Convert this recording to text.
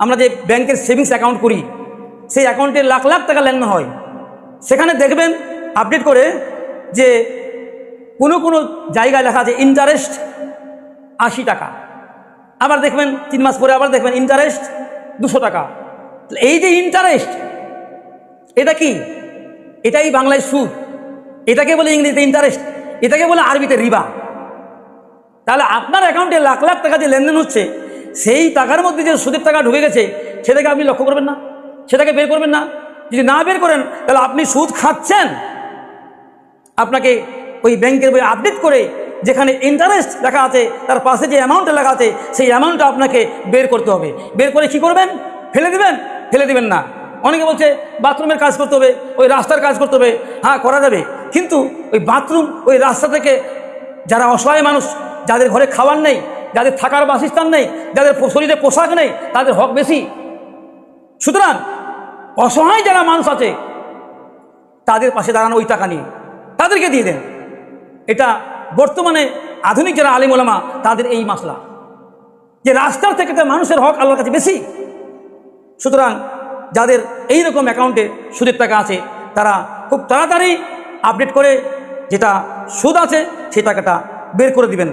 আমরা যে ব্যাংকের সেভিংস অ্যাকাউন্ট করি, সেই অ্যাকাউন্টে লাখ লাখ টাকা লেনদেন হয়। সেখানে দেখবেন আপডেট করে যে কোনো কোনো জায়গায় লেখা আছে ইন্টারেস্ট আশি টাকা। আবার দেখবেন, তিন মাস পরে আবার দেখবেন ইন্টারেস্ট দুশো টাকা। এই যে ইন্টারেস্ট এটা কি? এটাই বাংলায় সুদ। এটাকে বলে ইংরেজিতে ইন্টারেস্ট এটাকে বলে আরবিতে রিবা। তাহলে আপনার অ্যাকাউন্টে লাখ লাখ টাকা যে লেনদেন হচ্ছে সেই টাকার মধ্যে যে সুদের টাকা ঢুকে গেছে, সেটাকে আপনি লক্ষ্য করবেন না। সেটাকে বের করবেন না। যদি না বের করেন, তাহলে আপনি সুদ খাচ্ছেন। আপনাকে ওই ব্যাংকের বই আপডেট করে, যেখানে ইন্টারেস্ট লেখা আছে, তার পাশে যে অ্যামাউন্ট লেখা আছে, সেই অ্যামাউন্টটা আপনাকে বের করতে হবে। বের করে কি করবেন? ফেলে দিবেন? ফেলে দিবেন না। অনেকে বলছে বাথরুমের কাজ করতে হবে, ওই রাস্তার কাজ করতে হবে। হ্যাঁ করা যাবে। কিন্তু ওই বাথরুম ওই রাস্তা থেকে যারা অসহায় মানুষ, যাদের ঘরে খাবার নেই যাদের থাকার বাসস্থান নেই, যাদের শরীরে পোশাক নেই, তাদের হক বেশি। সুতরাং অসহায় যারা মানুষ আছে, তাদের পাশে দাঁড়ানো ওই টাকা নিয়ে তাদেরকে দিয়ে দেন। এটা বর্তমানে আধুনিক যারা আলিম ওলামা, তাদের এই মাসলা। যে রাস্তার থেকে তো মানুষের হক আল্লাহর কাছে বেশি। সুতরাং যাদের এই রকম অ্যাকাউন্টে সুদের টাকা আছে, তারা খুব তাড়াতাড়ি আপডেট করে যেটা সুদ আছে, সেই টাকাটা বের করে দিবেন।